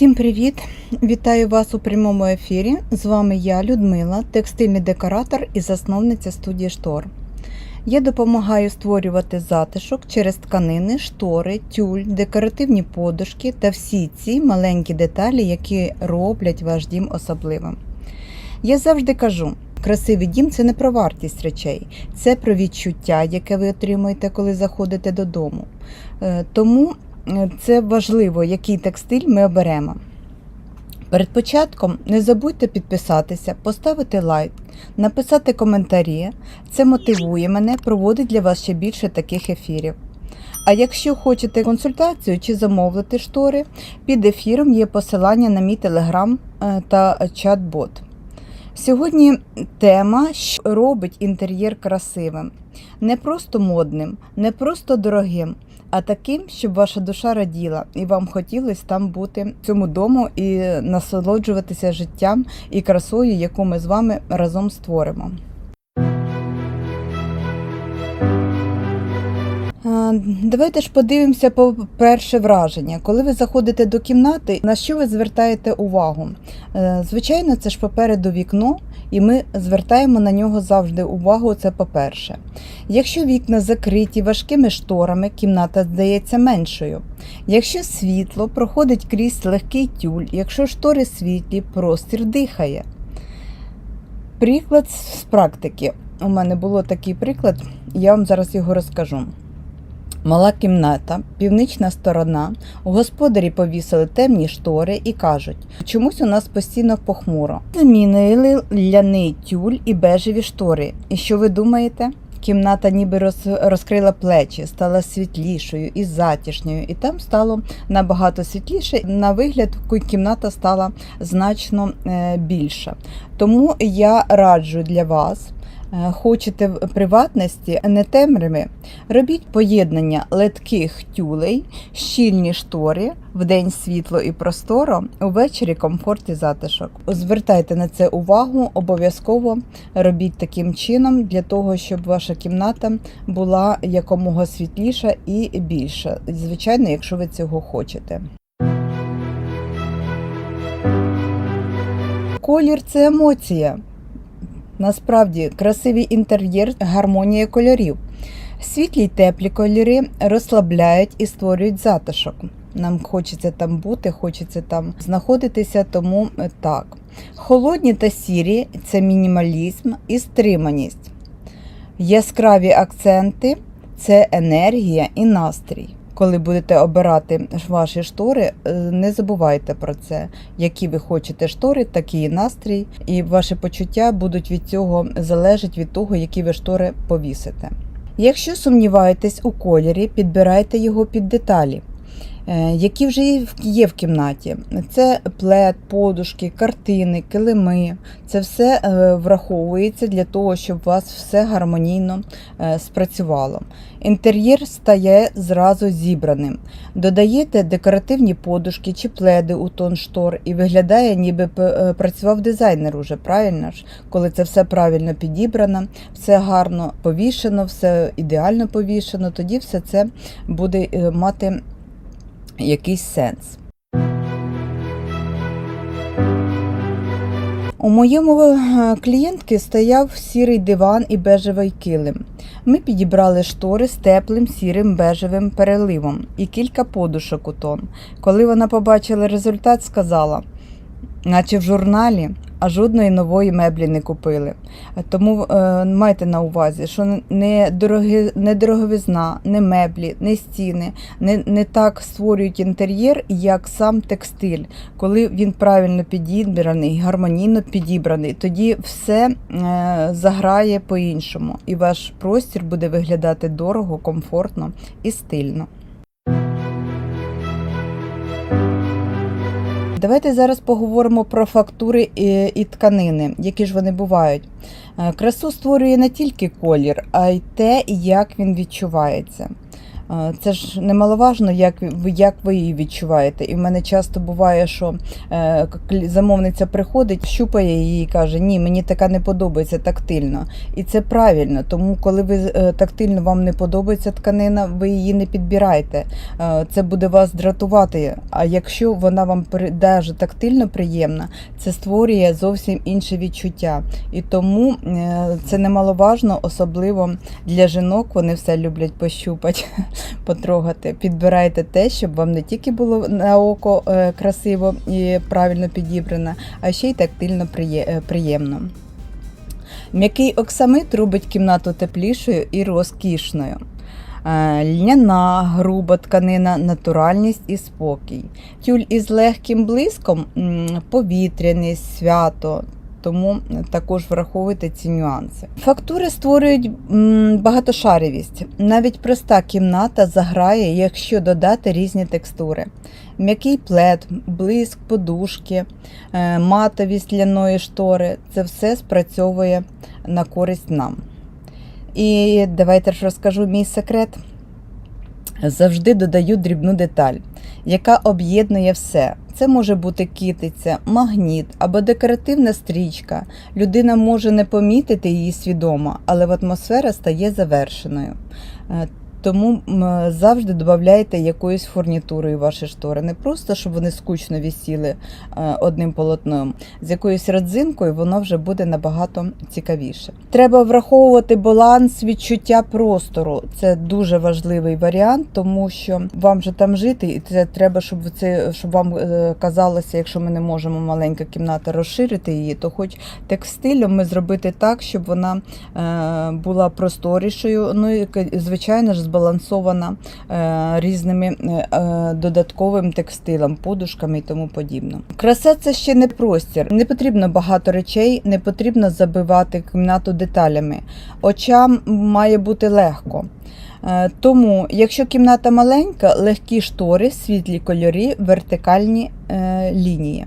Всім привіт! Вітаю вас у прямому ефірі. З вами я, Людмила, текстильний декоратор і засновниця студії Штор. Я допомагаю створювати затишок через тканини, штори, тюль, декоративні подушки та всі ці маленькі деталі, які роблять ваш дім особливим. Я завжди кажу: красивий дім це не про вартість речей, це про відчуття, яке ви отримуєте, коли заходите додому. Е, Тому це важливо, який текстиль ми оберемо. Перед початком не забудьте підписатися, поставити лайк, написати коментарі. Це мотивує мене, проводить для вас ще більше таких ефірів. А якщо хочете консультацію чи замовити штори, під ефіром є посилання на мій телеграм е, та чат-бот. Сьогодні тема, що робить інтер'єр красивим, не просто модним, не просто дорогим, а таким, щоб ваша душа раділа і вам хотілося там бути в цьому дому і насолоджуватися життям і красою, яку ми з вами разом створимо. Давайте ж подивимося по перше враження. Коли ви заходите до кімнати, на що ви звертаєте увагу? Е, Звичайно, це ж попереду вікно, і ми звертаємо на нього завжди увагу. Це по-перше. Якщо вікна закриті важкими шторами, кімната здається меншою. Якщо світло проходить крізь легкий тюль, якщо штори світлі, простір дихає. Приклад з практики. У мене було такий приклад, я вам зараз його розкажу. Мала кімната, північна сторона. Господарі повісили темні штори і кажуть, чомусь у нас постійно похмуро. Замінили ляний тюль і бежеві штори. І що ви думаєте? Кімната ніби роз, розкрила плечі, стала світлішою і затішньою, і там стало набагато світліше. На вигляд кімната стала значно е, більша. Тому я раджу для вас. Е, Хочете приватності, не темряви, робіть поєднання летких тюлей, щільні штори, вдень світло і просторо, увечері комфорт і затишок. Звертайте на це увагу, обов'язково робіть таким чином для того, щоб ваша кімната була якомога світліша і більша. Звичайно, якщо ви цього хочете. Колір це емоція. Насправді красивий інтер'єр, гармонія кольорів. Світлі й теплі кольори розслабляють і створюють затишок. Нам хочеться там бути, хочеться там знаходитися, тому е, так. Холодні та сірі це мінімалізм і стриманість. Яскраві акценти це енергія і настрій. Коли будете обирати ваші штори, е, не забувайте про це. Які ви хочете штори, такий настрій, і ваші почуття будуть від цього залежать від того, які ви штори повісите. Якщо сумніваєтесь у кольорі, підбирайте його під деталі. Е, Які вже є в- кімнаті, це плед, подушки, картини, килими. Це все е, враховується для того, щоб у вас все гармонійно е, спрацювало. Інтер'єр стає зразу зібраним. Додаєте декоративні подушки чи пледи у тон штор і виглядає, ніби працював дизайнер уже, правильно ж? Коли це все правильно підібрано, все гарно повішено, все ідеально повішено, тоді все це буде мати якийсь сенс. У моєму е, клієнтки стояв сірий диван і бежевий килим. Ми підібрали штори з теплим сірим бежевим переливом і кілька подушок у тон. Коли вона побачила результат, сказала, наче в журналі, а жодної нової меблі не купили. Тому е, майте на увазі, що не, дороги, не дороговизна, не меблі, не стіни, не, не так створюють інтер'єр, як сам текстиль. Коли він правильно підібраний, гармонійно підібраний, тоді все е, заграє по-іншому, і ваш простір буде виглядати дорого, комфортно і стильно. Давайте зараз поговоримо про фактури і, і тканини, які ж вони бувають. Е, Красу створює не тільки колір, а й те, як він відчувається. Це ж немаловажно, як як ви її відчуваєте. І в мене часто буває, що е, замовниця приходить, щупає її і каже: Ні, мені така не подобається тактильно. І це правильно, тому коли ви е, тактильно вам не подобається тканина, ви її не підбирайте. Е, Це буде вас дратувати. А якщо вона вам даже тактильно приємна, це створює зовсім інше відчуття. І тому це немаловажно, особливо для жінок. Вони все люблять пощупати, потрогати. Підбирайте те, щоб вам не тільки було на око е, красиво і правильно підібрано, а ще й тактильно е, приємно. М'який оксамит робить кімнату теплішою і розкішною. Е, Льняна, груба тканина, натуральність і спокій. Тюль із легким блиском, повітряність, свято. Тому також враховуйте ці нюанси. Фактури створюють багатошаровість. Навіть проста кімната заграє, якщо додати різні текстури. М'який плед, блиск, подушки, е, матовість ляної штори це все спрацьовує на користь нам. І давайте ж розкажу мій секрет. Завжди додаю дрібну деталь, яка об'єднує все. Це може бути китиця, магніт або декоративна стрічка. Людина може не помітити її свідомо, але атмосфера стає завершеною. Тому завжди додавайте якоюсь фурнітурою ваші штори. Не просто, щоб вони скучно висіли е, одним полотном. З якоюсь родзинкою воно вже буде набагато цікавіше. Треба враховувати баланс відчуття простору. Це дуже важливий варіант, тому що вам же там жити, і це треба, щоб це щоб вам е, казалося, якщо ми не можемо маленька кімната розширити її, то хоч текстилем ми зробити так, щоб вона е, була просторішою. Ну і звичайно ж збалансована е, різними е, е, додатковим текстилем, подушками і тому подібне. Краса це ще не простір. Не потрібно багато речей, не потрібно забивати кімнату деталями. Очам має бути легко. Тому, якщо кімната маленька, легкі штори, світлі кольори, вертикальні лінії.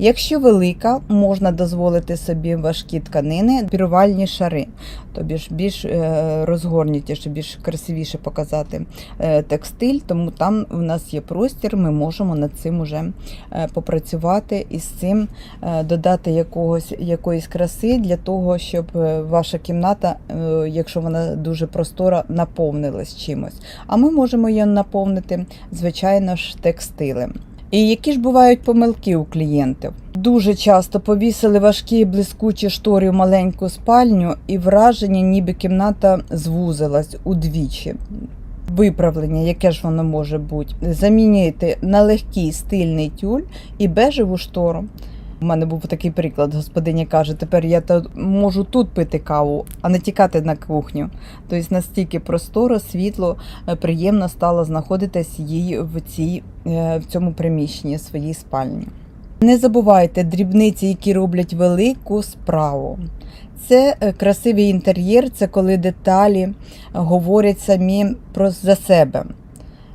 Якщо велика, можна дозволити собі важкі тканини, пірувальні шари, тобі ж більш е, розгорнутіше, більш красивіше показати е, текстиль, тому там в нас є простір, ми можемо над цим уже е, попрацювати і з цим е, додати якогось, якоїсь краси для того, щоб е, ваша кімната, е, якщо вона дуже простора, наповнилась чимось. А ми можемо її наповнити, звичайно ж, текстилем. І які ж бувають помилки у клієнтів? Дуже часто повісили важкі блискучі штори в маленьку спальню, і враження, ніби кімната звузилась удвічі. Виправлення, яке ж воно може бути? замінити на легкий стильний тюль і бежеву штору. У мене був такий приклад. Господиня каже: тепер я можу тут пити каву, а не тікати на кухню. Тобто настільки просторо, світло, е, приємно стало знаходитись їй в цій е, в цьому приміщенні своїй спальні. Не забувайте дрібниці, які роблять велику справу. Це е, красивий інтер'єр, це коли деталі говорять самі про за себе.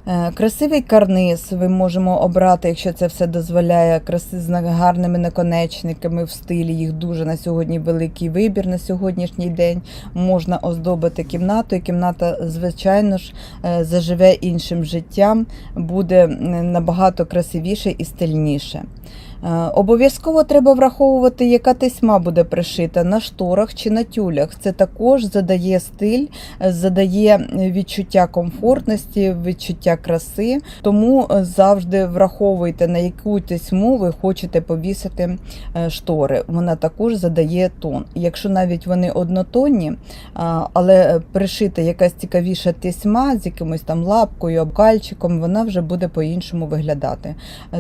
Е, Красивий карниз ми можемо обрати, якщо це все дозволяє, краси з гарними наконечниками в стилі. Їх дуже на сьогодні великий вибір на сьогоднішній день. Можна оздобити кімнату, і кімната, звичайно ж, е, заживе іншим життям, буде набагато красивіше і стильніше. Е, Обов'язково треба враховувати, яка тесьма буде пришита на шторах чи на тюлях. Це також задає стиль, задає відчуття комфортності, відчуття краси. Тому е, завжди враховуйте, на яку тесьму ви хочете повісити е, штори. Вона також задає тон. Якщо навіть вони однотонні, але пришита якась цікавіша тесьма з якимось там лапкою, обкальчиком, вона вже буде по-іншому виглядати.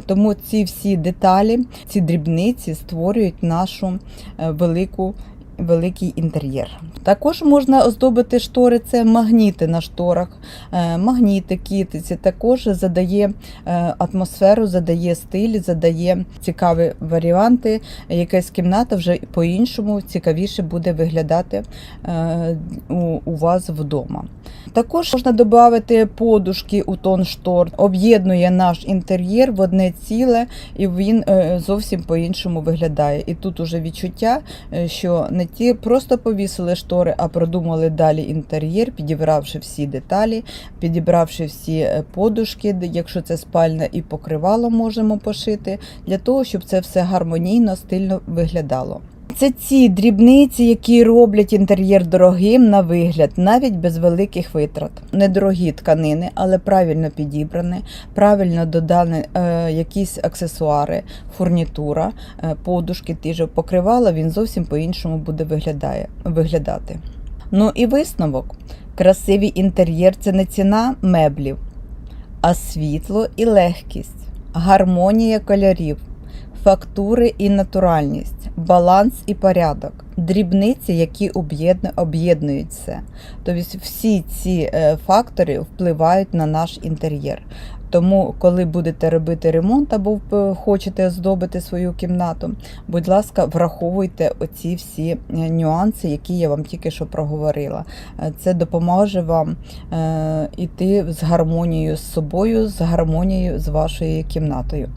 Тому ці всі деталі, ці дрібниці створюють нашу е, велику. Великий інтер'єр. Також можна оздобити штори, це магніти на шторах, Е, магніти, китиці. Також задає е, атмосферу, задає стиль, задає цікаві варіанти. Якась кімната вже по-іншому цікавіше буде виглядати у вас вдома. Також можна додати подушки у тон штор, об'єднує наш інтер'єр в одне ціле, і він е, зовсім по-іншому виглядає. І тут уже відчуття, е, що не ті просто повісили штори, а продумали далі інтер'єр, підібравши всі деталі, підібравши всі е, подушки, якщо це спальня і покривало можемо пошити, для того, щоб це все гармонійно, стильно виглядало. Це ці дрібниці, які роблять інтер'єр дорогим на вигляд, навіть без великих витрат. Недорогі тканини, але правильно підібрані, правильно додані е, якісь аксесуари, фурнітура, е, подушки, ті ж покривала, він зовсім по-іншому буде виглядає, виглядати. Ну і висновок. Красивий інтер'єр це не ціна меблів, а світло і легкість, гармонія кольорів, фактури і натуральність, баланс і порядок, дрібниці, які об'єдну- об'єднують все. Тобто всі ці е, фактори впливають на наш інтер'єр. Тому, коли будете робити ремонт або е, хочете оздобити свою кімнату, будь ласка, враховуйте оці всі е, нюанси, які я вам тільки що проговорила. Це допоможе вам іти з гармонією з собою, з гармонією з вашою кімнатою.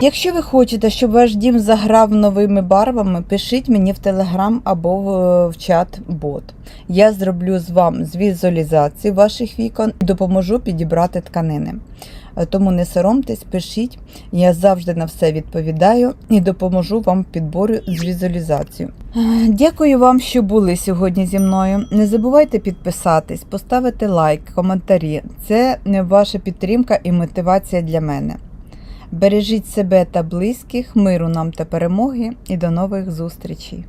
Якщо ви хочете, щоб ваш дім заграв новими барвами, пишіть мені в телеграм або в, в чат бот. Я зроблю з вам з візуалізації ваших вікон і допоможу підібрати тканини. Е, Тому не соромтесь, пишіть. Я завжди на все відповідаю і допоможу вам в підборі з візуалізацією. Е, Дякую вам, що були сьогодні зі мною. Не забувайте підписатись, поставити лайк, коментарі. Це ваша підтримка і мотивація для мене. Бережіть себе та близьких, миру нам та перемоги і до нових зустрічей!